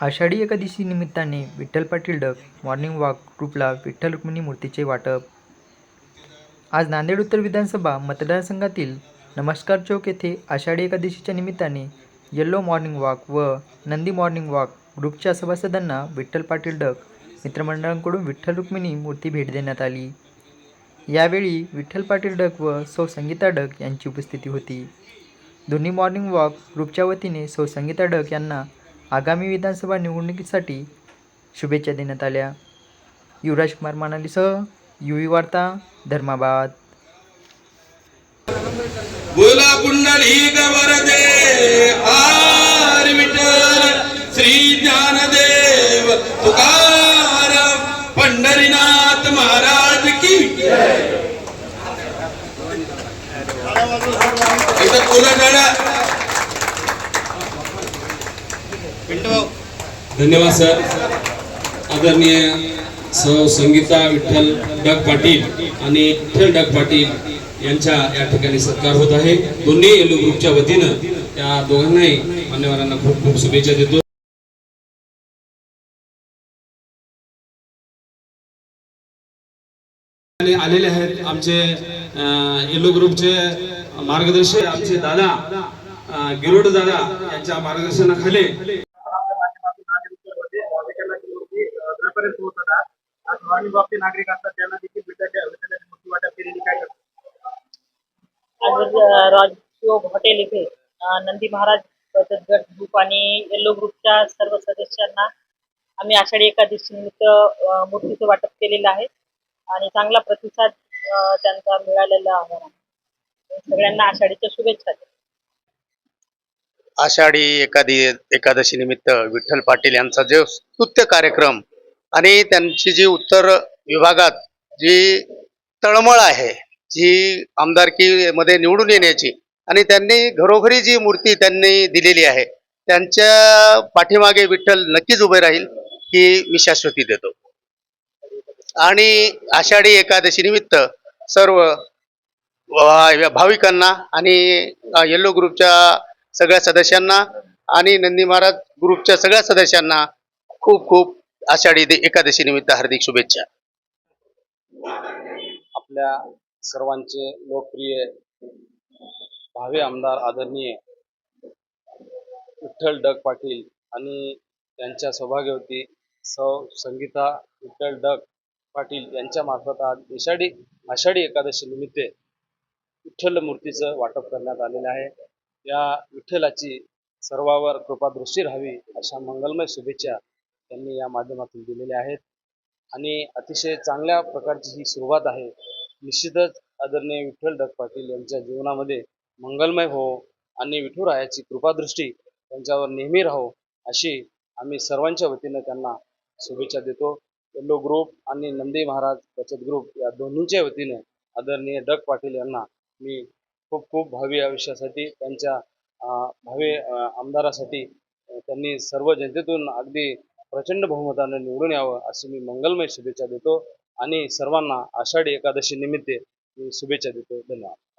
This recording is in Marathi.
आषाढी एकादशी निमित्ताने विठ्ठल पाटील डक मॉर्निंग वॉक ग्रुपला विठ्ठल रुक्मिणी मूर्तीचे वाटप. आज नांदेड उत्तर विधानसभा मतदारसंघातील नमस्कार चौक येथे आषाढी एकादशीच्या निमित्ताने येल्लो मॉर्निंग वॉक व नंदी मॉर्निंग वॉक ग्रुपच्या सभासदांना विठ्ठल पाटील डक मित्रमंडळांकडून विठ्ठल रुक्मिणी मूर्ती भेट देण्यात आली. यावेळी विठ्ठल पाटील डक व सौ संगीता डक यांची उपस्थिती होती. दोन्ही मॉर्निंग वॉक ग्रुपच्या वतीने सौ संगीता डक यांना आगामी विधानसभा निवडणुकीसाठी शुभेच्छा देण्यात आल्या. युवराज कुमार मानालीसह युवी वार्ता धर्माबाद. बोला पुंडलिक वरदे आर विठ्ठल श्री ज्ञानदेव तुकाराम पंढरीनाथ महाराज की इथं फुलं धन्यवाद सर. आदरणीय सौ संगीता विठ्ठल डग पाटील आणि विठ्ठल डग पाटील यांच्या या ठिकाणी सत्कार होत आहे. दोन्ही येलो ग्रुपच्या वतीनं त्या दोघांनाही मान्यवरांना खूप खूप शुभेच्छा देतो. आलेले आहेत आमचे येलो ग्रुपचे मार्गदर्शक आमचे दादा गिरोड दादा यांच्या मार्गदर्शनाखाली. वॉकचे नागरिक असतात त्यांना देखील विद्यार्थी विद्यार्थ्यांची मूर्ती वाटप केलेली काय करतात? आज राजयोग हॉटेल येथे अ, नंदी महाराज बचत गट ग्रुप आणि येल्लो ग्रुपच्या सर्व सदस्यांना आम्ही आषाढी एकादशी निमित्त मूर्तीचं वाटप केलेलं आहे. आणि चांगला प्रतिसाद त्यांचा मिळालेला आहे सगळ्यांना आषाढीच्या शुभेच्छा आषाढी एकादी एकादशी निमित्त विठ्ठल पाटील यांचा जो स्तुत्य कार्यक्रम आणि त्यांची जी उत्तर विभागात जी तळमळ आहे जी आमदारकीमध्ये निवडून येण्याची आणि त्यांनी घरोघरी जी मूर्ती त्यांनी दिलेली आहे त्यांच्या पाठीमागे विठ्ठल नक्कीच उभे राहील ही मी शाश्वती देतो. आणि आषाढी एकादशी निमित्त सर्व भाविकांना आणि येल्लो ग्रुपच्या सगळ्या सदस्यांना आणि नंदी महाराज ग्रुपच्या सगळ्या सदस्यांना खूप खूप आषाढी एकादशी निमित्त हार्दिक शुभेच्छा. आपल्या सर्वांचे लोकप्रिय भावे आमदार आदरणीय विठ्ठल डग पाटील आणि त्यांच्या सौभाग्यवती सौ संगीता विठ्ठल डग पाटील यांच्या मार्फत आज आषाढी आषाढी एकादशी निमित्त विठ्ठल मूर्तीचं वाटप करण्यात आलेलं आहे. या विठ्ठलाची सर्वावर कृपादृष्टी राहावी अशा मंगलमय शुभेच्छा त्यांनी या माध्यमातून दिलेले आहेत. आणि अतिशय चांगल्या प्रकारची ही सुरुवात आहे. निश्चितच आदरणीय विठ्ठल डग पाटील यांच्या जीवनामध्ये मंगलमय हो आणि विठुरायाची कृपादृष्टी त्यांच्यावर नेहमी राहो अशी आम्ही सर्वांच्या वतीनं त्यांना शुभेच्छा देतो. येल्लो ग्रुप आणि नंदी महाराज बचत ग्रुप या दोन्हीच्या वतीने आदरणीय डग पाटील यांना मी खूप खूप भावी आयुष्यासाठी त्यांच्या भावी आमदारासाठी त्यांनी सर्व जनतेतून अगदी प्रचंड बहुमताने निवडून यावं अशी मी मंगलमय शुभेच्छा देतो आणि सर्वांना आषाढी एकादशी निमित्त मी शुभेच्छा देतो. धन्यवाद.